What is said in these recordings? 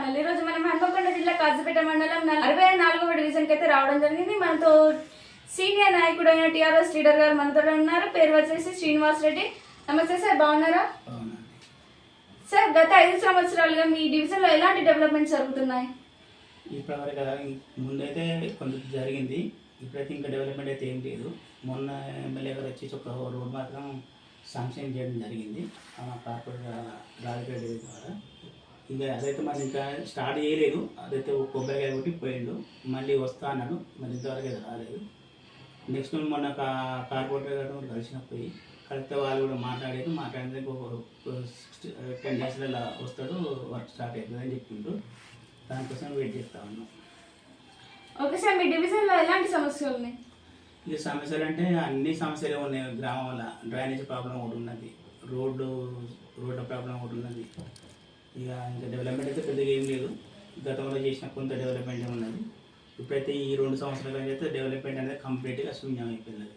Channel ఈ రోజు మనం హన్మకొండ జిల్లా కాజుపేట మండలం అరవై నాలుగవ డివిజన్కి అయితే రావడం జరిగింది. మనతో సీనియర్ నాయకుడు అయిన టీఆర్ఎస్ లీడర్ గారు మనతో ఉన్నారు. పేరు వచ్చేసి శ్రీనివాస్ రెడ్డి. నమస్తే సార్ బాగున్నారా? సార్ గత ఐదు సంవత్సరాలుగా మీ డివిజన్లో ఎలాంటి డెవలప్మెంట్ జరుగుతున్నాయి? ముందైతే కొంత జరిగింది. ఇప్పుడైతే ఇంకా డెవలప్మెంట్ అయితే ఏం లేదు. మొన్న ఎమ్మెల్యే గారు వచ్చేసి ఒక రోడ్ మాత్రం శాంక్షన్ చేయడం జరిగింది. కార్పొరేట్ రాజకీయ ద్వారా. ఇంకా అదైతే మరి ఇంకా స్టార్ట్ చేయలేదు. అదైతే కొబ్బరికాయ కొట్టి పోయిండు. మళ్ళీ వస్తా అన్నాడు. మరి ఇంతవరకు అయితే రాలేదు. నెక్స్ట్ మొన్న కా- కార్పొరేటర్ గారు కలిసినప్పుడు కలిస్తే వాళ్ళు కూడా మాట్లాడారు మాట్లాడితే టెన్ డేస్లలో వస్తాడు వర్క్ స్టార్ట్ అవుతుంది అని చెప్పిండ్రు దానికోసం వెయిట్ చేస్తా ఉన్నాం. ఓకే సార్ మీ డివిజన్లో ఎలాంటి సమస్యలు ఉన్నాయి? ఇక సమస్యలు అంటే అన్ని సమస్యలు ఉన్నాయి. గ్రామంలో డ్రైనేజ్ ప్రాబ్లం ఒకటి ఉన్నది. రోడ్డు రోడ్డు ప్రాబ్లం ఒకటి ఉన్నది. ఇక ఇంకా డెవలప్మెంట్ అయితే పెద్దగా ఏం లేదు. గతంలో చేసిన కొంత డెవలప్మెంట్ ఉన్నది. ఇప్పుడైతే ఈ రెండు సంవత్సరాల అయితే డెవలప్మెంట్ అనేది కంప్లీట్గా శూన్యం అయిపోయింది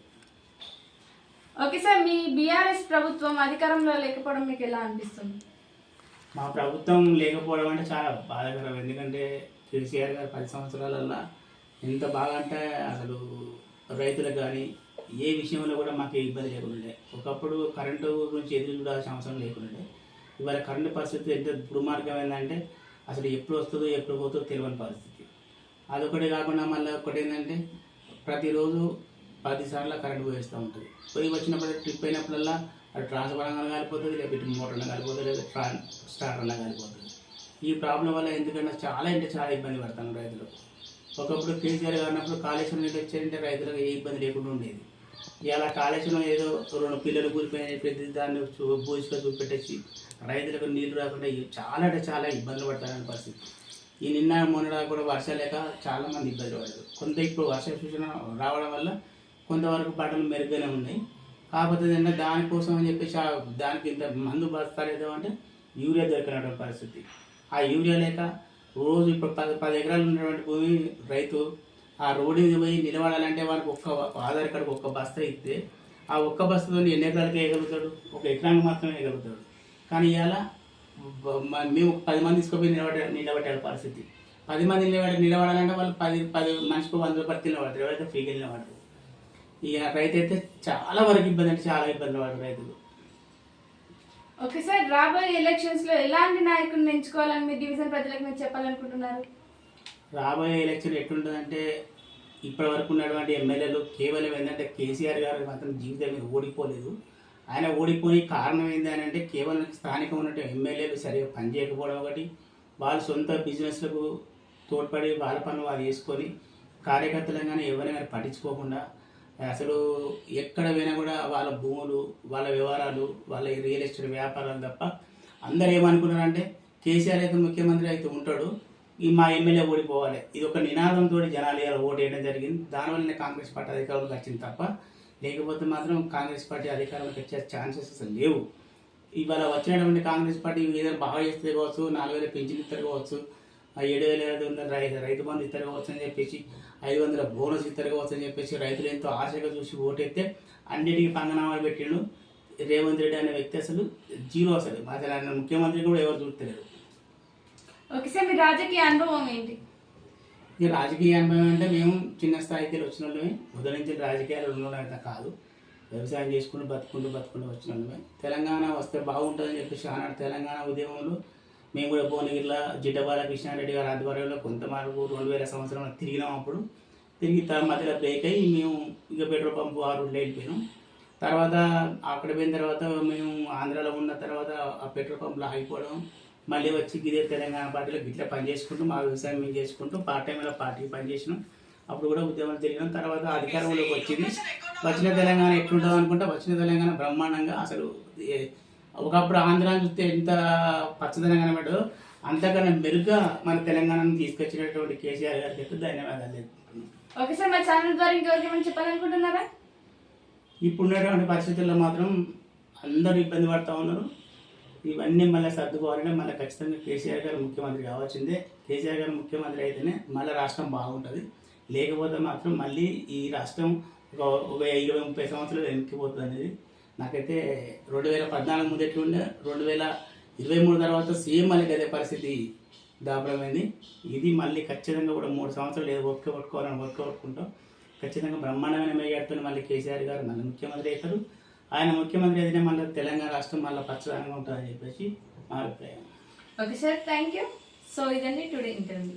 ఓకే సార్ మీ బీఆర్ఎస్ ప్రభుత్వం అధికారంలో లేకపోవడం మీకు ఎలా అనిపిస్తుంది? మా ప్రభుత్వం లేకపోవడం అంటే చాలా బాధాకరం. ఎందుకంటే కేసీఆర్ గారు పది సంవత్సరాలల్లో ఎంత బాగా అంటే అసలు రైతులకు కానీ ఏ విషయంలో కూడా మాకు ఇబ్బంది లేకుండా ఒకప్పుడు కరెంటు గురించి ఎదురు చూడాల్సిన అవసరం లేకుండా ఇవాళ కరెంటు పరిస్థితి ఎంత దుర్మార్గమైందంటే అసలు ఎప్పుడు వస్తుందో ఎప్పుడు పోతుందో తెలియని పరిస్థితి. అదొకటి కాకుండా మళ్ళీ ఒకటి ఏంటంటే ప్రతిరోజు పదిసార్లు కరెంట్ పోయిస్తూ ఉంటుంది. పోయి వచ్చినప్పుడు ట్రిప్ అయినప్పుడల్లా అది ట్రాన్స్ఫార్మర్ కాలిపోతుంది లేకపోతే మోటార్ కాలిపోతుంది లేదా ట్రాన్ స్టార్టర్ కాలిపోతుంది. ఈ ప్రాబ్లం వల్ల ఎందుకంటే చాలా అంటే చాలా ఇబ్బంది పడతాను రైతులు. ఒకప్పుడు కేసీఆర్ కానప్పుడు కాళేశ్వరం నీళ్ళు వచ్చారంటే రైతులకు ఏ ఇబ్బంది లేకుండా ఉండేది. ఇలా కాళేశ్వరం ఏదో రెండు పిల్లలు కూలిపోయిన పెద్ద దాన్ని చూ- చూపెట్టేసి రైతులకు నీళ్ళు రాకుండా చాలా అంటే చాలా ఇబ్బందులు పడతారని పరిస్థితి. ఈ నిన్న మొన్న కూడా వర్షాలు లేక చాలా మంది ఇబ్బంది పడ్డారు. కొంత ఇప్పుడు వర్ష సూచన రావడం వల్ల కొంతవరకు పంటలు మెరుగ్గానే ఉన్నాయి. కాకపోతే ఏంటంటే దానికోసం అని చెప్పేసి ఆ దానికి ఇంత మందు బస్తాలేదో అంటే యూరియా దొరికినటువంటి పరిస్థితి. ఆ యూరియా లేక రోజు ఇప్పుడు పది పది ఎకరాలు ఉన్నటువంటి భూమి రైతు ఆ రోడ్డు మీద పోయి నిలబడాలంటే వాళ్ళకి ఒక్క ఆధార్ కార్డుకు ఒక్క బస్తా ఇస్తే ఆ ఒక్క బస్తాతో ఎన్ని ఎకరాలకు వేయగలుగుతాడు? ఒక ఎకరానికి మాత్రమే వేయగలుగుతాడు. కానీ ఇవాళ మేము పది మంది తీసుకుపోయి నిలబడ నిలబెట్టాలి పరిస్థితి. పది మంది నిలబడి నిలబడాలంటే వాళ్ళు పది పది మనిషికి వంద రూపాయలు నిలబడతారు. ఎవరైతే ఫ్రీగా నిలబడతారు. ఇక రైతు అయితే చాలా వరకు ఇబ్బంది అంటే చాలా ఇబ్బందులు పడతారు రైతులు. ఓకే సార్ రాబోయే ఎలక్షన్స్లో ఎలాంటి నాయకుడిని ఎంచుకోవాలని మీ డివిజన్ ప్రజలకు మీరు చెప్పాలనుకుంటున్నారు? రాబోయే ఎలక్షన్ ఎట్లుంటుందంటే ఇప్పటి వరకు ఉన్నటువంటి ఎమ్మెల్యేలు కేవలం ఏంటంటే కేసీఆర్ గారు మాత్రం జీవితం మీద ఓడిపోలేదు. ఆయన ఓడిపోయి కారణం ఏంటి అని అంటే కేవలం స్థానికంగా ఉన్నటువంటి ఎమ్మెల్యేలు సరిగా పనిచేయకపోవడం ఒకటి వాళ్ళ సొంత బిజినెస్లకు తోడ్పడి వాళ్ళ పనులు వాళ్ళు చేసుకొని కార్యకర్తలను కానీ ఎవరైనా కానీ పట్టించుకోకుండా అసలు ఎక్కడ పోయినా కూడా వాళ్ళ భూములు వాళ్ళ వివరాలు వాళ్ళ రియల్ ఎస్టేట్ వ్యాపారాలు తప్ప అందరూ ఏమనుకున్నారంటే కేసీఆర్ అయితే ముఖ్యమంత్రి అయితే ఉంటాడు. ఈ మా ఎమ్మెల్యే ఓడిపోవాలి. ఇది ఒక నినాదంతో జనాలు ఇలా ఓటు వేయడం జరిగింది దానివల్లనే కాంగ్రెస్ పార్టీ అధికారంలోకి వచ్చింది తప్ప లేకపోతే మాత్రం కాంగ్రెస్ పార్టీ అధికారంలోకి వచ్చే ఛాన్సెస్ అసలు లేవు. ఇవాళ వచ్చినటువంటి కాంగ్రెస్ పార్టీ ఏదైనా బాగా చేస్తే కావచ్చు నాలుగు వేల పెన్షన్ ఇస్తారు కావచ్చు ఏడు వేల ఐదు వందల రైతు రైతు బంధు ఇస్తారు కావచ్చు అని చెప్పేసి ఐదు వందల బోనస్ ఇస్తారు కావచ్చు అని చెప్పేసి రైతులు ఎంతో ఆశగా చూసి ఓటేస్తే అన్నిటికీ పంగనామాలు పెట్టిండు రేవంత్ రెడ్డి అనే వ్యక్తి అసలు జీరో అసలు. అసలు ఆయన ముఖ్యమంత్రి కూడా ఎవరు చూస్తలేరు. ఓకే సార్ మీ రాజకీయ అనుభవం ఏంటి? ఈ రాజకీయ అనుభవం అంటే మేము చిన్న స్థాయికి వచ్చిన వాళ్ళమే మొదటి నుంచి రాజకీయాలు ఉన్న కాదు. వ్యవసాయం చేసుకుంటూ బతుకుంటూ బతుకుంటూ వచ్చిన వాళ్ళమే తెలంగాణ వస్తే బాగుంటుందని చెప్పేసి ఆనాడు తెలంగాణ ఉద్యమంలో మేము కూడా భువనగిరిలో జిడ్డబాల కృష్ణారెడ్డి గారి ఆధ్వర్యంలో కొంత మార్పు రెండు వేల సంవత్సరంలో తిరిగినాం అప్పుడు. తిరిగి మధ్యలో బ్రేక్ అయ్యి మేము ఇక పెట్రోల్ పంపు ఆ రోడ్లో వెళ్ళిపోయినాం. తర్వాత అక్కడ పోయిన తర్వాత మేము ఆంధ్రాలో ఉన్న తర్వాత ఆ పెట్రోల్ పంపులో ఆగిపోవడం మళ్ళీ వచ్చి ఇదే తెలంగాణ పార్టీలో గిట్లా పని చేసుకుంటూ మా వ్యవసాయం మేము చేసుకుంటూ పార్ట్ టైంలో పార్టీకి పనిచేసినాం అప్పుడు కూడా ఉద్యమం తిరిగినాం తర్వాత అధికారంలోకి వచ్చింది. వచ్చిన తెలంగాణ ఎట్లుంటుంది అనుకుంటే వచ్చిన తెలంగాణ బ్రహ్మాండంగా అసలు ఒకప్పుడు ఆంధ్రాని చూస్తే ఎంత పచ్చదనం కనబడో అంతకన్నా మెరుగ్గా మన తెలంగాణను తీసుకొచ్చినటువంటి కేసీఆర్ గారికి అయితే ధన్యవాదాలు. ఓకే సార్ మా ఛానల్ ద్వారా ఇంకెవరికి ఏమైనా చెప్పాలనుకుంటున్నారా? ఇప్పుడున్నటువంటి పరిస్థితుల్లో మాత్రం అందరూ ఇబ్బంది పడుతూ ఉన్నారు. ఇవన్నీ మళ్ళీ సర్దుకోవాలంటే మళ్ళీ ఖచ్చితంగా కేసీఆర్ గారు ముఖ్యమంత్రి కావాల్సిందే. కేసీఆర్ గారు ముఖ్యమంత్రి అయితేనే మళ్ళీ రాష్ట్రం బాగుంటుంది. లేకపోతే మాత్రం మళ్ళీ ఈ రాష్ట్రం ఒక ఒక ఇరవై ముప్పై సంవత్సరాలు వెనక్కిపోతుంది అనేది నాకైతే రెండు వేల పద్నాలుగు ముందు ఎట్లుండే రెండు వేల ఇరవై మూడు తర్వాత సేమ్ మళ్ళీ అదే పరిస్థితి దాపడమైంది. ఇది మళ్ళీ ఖచ్చితంగా కూడా మూడు సంవత్సరాలు ఏదో ఒక్క పట్టుకోవాలని ఒక్క పట్టుకుంటాం. ఖచ్చితంగా బ్రహ్మాండమైన మేఘాడుతో మళ్ళీ కేసీఆర్ గారు మళ్ళీ ముఖ్యమంత్రి అవుతారు. ఆయన ముఖ్యమంత్రి అయితేనే మళ్ళీ తెలంగాణ రాష్ట్రం మళ్ళీ పచ్చదనంగా ఉంటుందని చెప్పేసి మా అభిప్రాయం. Okay sir thank you so ఇదండి టుడే ఇంటర్వ్యూ